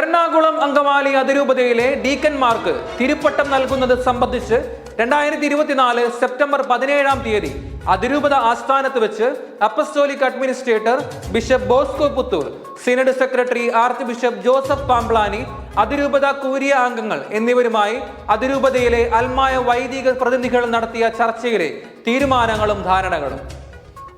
എറണാകുളം അങ്കമാലി അതിരൂപതയിലെ ഡീക്കന്മാർക്ക് തിരുപ്പട്ടം നൽകുന്നത് സംബന്ധിച്ച് രണ്ടായിരത്തി ഇരുപത്തിനാല് സെപ്റ്റംബർ പതിനേഴാം തീയതി അതിരൂപത ആസ്ഥാനത്ത് വെച്ച് apostolic administrator bishop Bosco Puthur synod secretary archbishop Joseph Pamplany അതിരൂപത കൂരിയ അംഗങ്ങൾ എന്നിവരുമായി അതിരൂപതയിലെ അൽമായ വൈദിക പ്രതിനിധികൾ നടത്തിയ ചർച്ചയിലെ തീരുമാനങ്ങളും ധാരണകളും.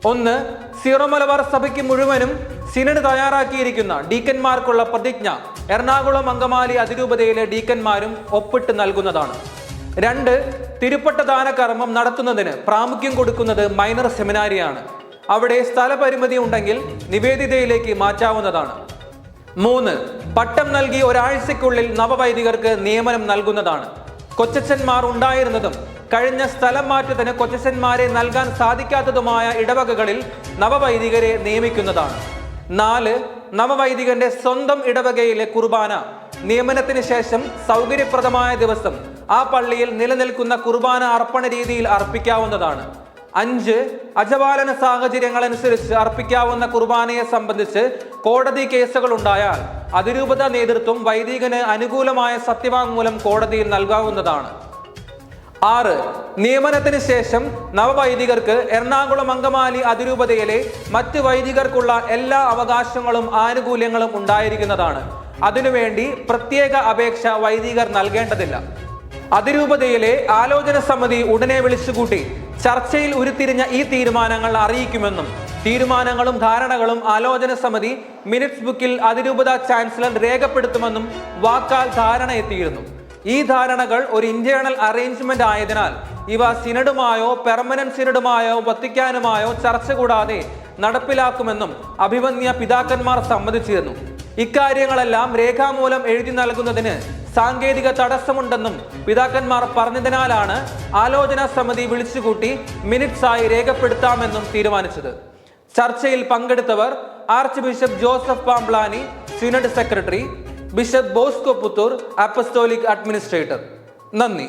ഒന്ന് സീറോ മലബാർ സഭയ്ക്ക് മുഴുവനും സിനഡ് തയ്യാറാക്കിയിരിക്കുന്ന ഡീക്കന്മാർക്കുള്ള പ്രതിജ്ഞ എറണാകുളം അങ്കമാലി അതിരൂപതയിലെ ഡീക്കന്മാരും ഒപ്പിട്ട് നൽകുന്നതാണ്. രണ്ട് തിരുപ്പട്ട ദാനകർമ്മം നടത്തുന്നതിന് പ്രാമുഖ്യം കൊടുക്കുന്നത് മൈനർ സെമിനാരിയാണ്. അവിടെ സ്ഥലപരിമിതി ഉണ്ടെങ്കിൽ നിവേദിതയിലേക്ക് മാറ്റാവുന്നതാണ്. മൂന്ന് പട്ടം നൽകി ഒരാഴ്ചയ്ക്കുള്ളിൽ നവവൈദികർക്ക് നിയമനം നൽകുന്നതാണ്. കൊച്ചച്ചന്മാർ ഉണ്ടായിരുന്നതും കഴിഞ്ഞ സ്ഥലം മാറ്റത്തിന് കൊച്ചച്ചന്മാരെ നൽകാൻ സാധിക്കാത്തതുമായ ഇടവകകളിൽ നവവൈദികരെ നിയമിക്കുന്നതാണ്. നാല് നവവൈദികന്റെ സ്വന്തം ഇടവകയിലെ കുർബാന. നിയമനത്തിന് ശേഷം സൗകര്യപ്രദമായ ദിവസം ആ പള്ളിയിൽ നിലനിൽക്കുന്ന കുർബാന അർപ്പണ രീതിയിൽ അർപ്പിക്കാവുന്നതാണ്. അഞ്ച് അജപാലന സാഹചര്യങ്ങൾ അനുസരിച്ച് അർപ്പിക്കാവുന്ന കുർബാനയെ സംബന്ധിച്ച് കോടതി കേസുകൾ ഉണ്ടായാൽ അതിരൂപത നേതൃത്വം വൈദികന് അനുകൂലമായ സത്യവാങ്മൂലം കോടതിയിൽ നൽകാവുന്നതാണ്. ആറ് നിയമനത്തിന് ശേഷം നവവൈദികർക്ക് എറണാകുളം അങ്കമാലി അതിരൂപതയിലെ മറ്റ് വൈദികർക്കുള്ള എല്ലാ അവകാശങ്ങളും ആനുകൂല്യങ്ങളും ഉണ്ടായിരിക്കുന്നതാണ്. അതിനുവേണ്ടി പ്രത്യേക അപേക്ഷ വൈദികർ നൽകേണ്ടതില്ല. അതിരൂപതയിലെ ആലോചന സമിതി ഉടനെ വിളിച്ചുകൂട്ടി ചർച്ചയിൽ ഉരുത്തിരിഞ്ഞ ഈ തീരുമാനങ്ങൾ അറിയിക്കുമെന്നും തീരുമാനങ്ങളും ധാരണകളും ആലോചന സമിതി മിനിറ്റ്സ് ബുക്കിൽ അതിരൂപത ചാൻസലർ രേഖപ്പെടുത്തുമെന്നും വാക്കാൽ ധാരണ എത്തിയിരുന്നു ഈ ധാരണകൾ ഒരു ഇന്റേണൽ അറേഞ്ച്മെന്റ് ആയതിനാൽ ഇവ സിനഡുമായോ പെർമനന്റ് സിനഡുമായോ വത്തിക്കാനുമായോ ചർച്ച കൂടാതെ നടപ്പിലാക്കുമെന്നും അഭിമന്യ പിതാക്കന്മാർ സമ്മതിച്ചിരുന്നു. ഇക്കാര്യങ്ങളെല്ലാം രേഖാമൂലം എഴുതി നൽകുന്നതിന് സാങ്കേതിക തടസ്സമുണ്ടെന്നും പിതാക്കന്മാർ പറഞ്ഞതിനാലാണ് ആലോചനാ സമിതി വിളിച്ചുകൂട്ടി മിനിറ്റ്സ് ആയി രേഖപ്പെടുത്താമെന്നും തീരുമാനിച്ചത്. ചർച്ചയിൽ പങ്കെടുത്തവർ archbishop Joseph Pamplany synod secretary bishop Bosco Puthur apostolic administrator. നന്ദി.